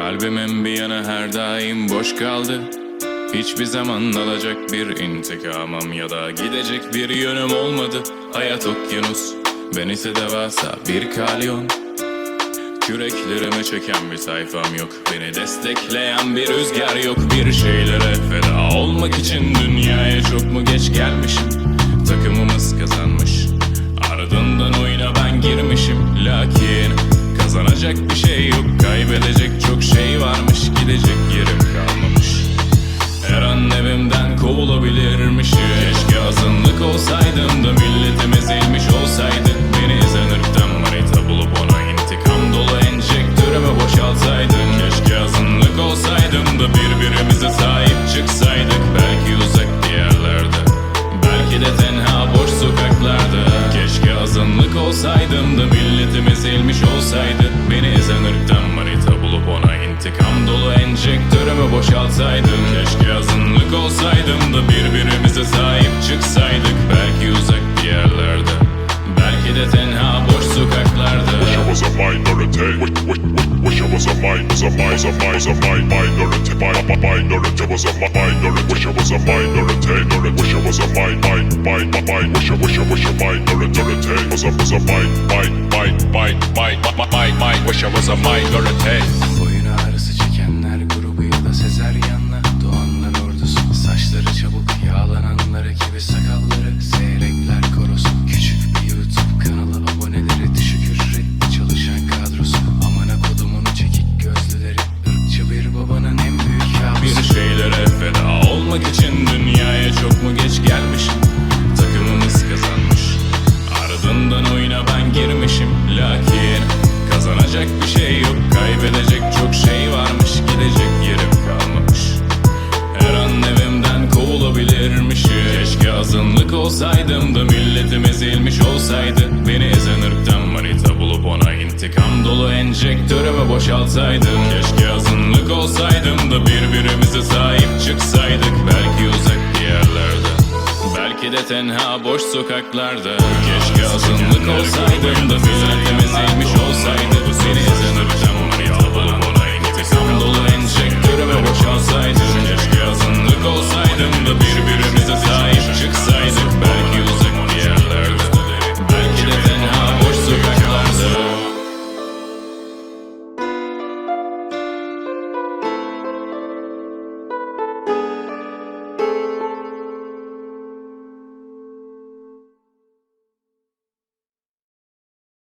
Kalbimin bir yanı her daim boş kaldı. Hiçbir zaman alacak bir intikamım ya da gidecek bir yönüm olmadı. Hayat okyanus, ben ise devasa bir kalyon. Küreklerime çeken bir sayfam yok Beni destekleyen bir rüzgar yok. Bir şeylere feda olmak için dünyaya çok mu geç gelmişim? Takımımız kazanmış Ardından oyuna ben girmişim. Lakin kazanacak bir şey yok Kaybedecek çok varmış Gidecek yerim kalmamış. Her an evimden kovulabilirmişim Keşke azınlık olsaydım da milletimiz eğilmiş olsaydı. Beni ezen ırktan manita bulup ona intikam dolu enjektörümü boşaltsaydım Keşke azınlık olsaydım da birbirimize sahip çıksaydık. Belki uzak bir yerlerde Belki de tenha boş sokaklarda. Keşke azınlık olsaydım da milletimiz eğilmiş olsaydı intikam dolu enjektörümü boşaltsaydım Keşke azınlık olsaydım da birbirimize sahip çıksaydık Belki uzak bir yerlerde Belki de tenha boş sokaklarda Wish I was a minority. Wish, wish, wish, I was a mind, was a a a minority. Mi, mi, minority was a mi- minority. Wish I was a minority. minority. Wish I was a mind. Wish I, wish I, wish I minority. Was a, was a mind. Wish I was a minority. Şey yok. Kaybedecek çok şey varmış Gidecek yerim kalmamış. Her an evimden kovulabilirmişim. Keşke azınlık olsaydım da milletimiz eğilmiş olsaydı. Beni ezen ırktan manita bulup ona intikam dolu enjektörümü boşaltsaydım. Keşke azınlık olsaydım da birbirimize sahip çıksaydık. Belki uzak yerlerde Belki de tenha boş sokaklarda. Keşke azınlık olsaydım da milletimiz eğilmiş olsaydı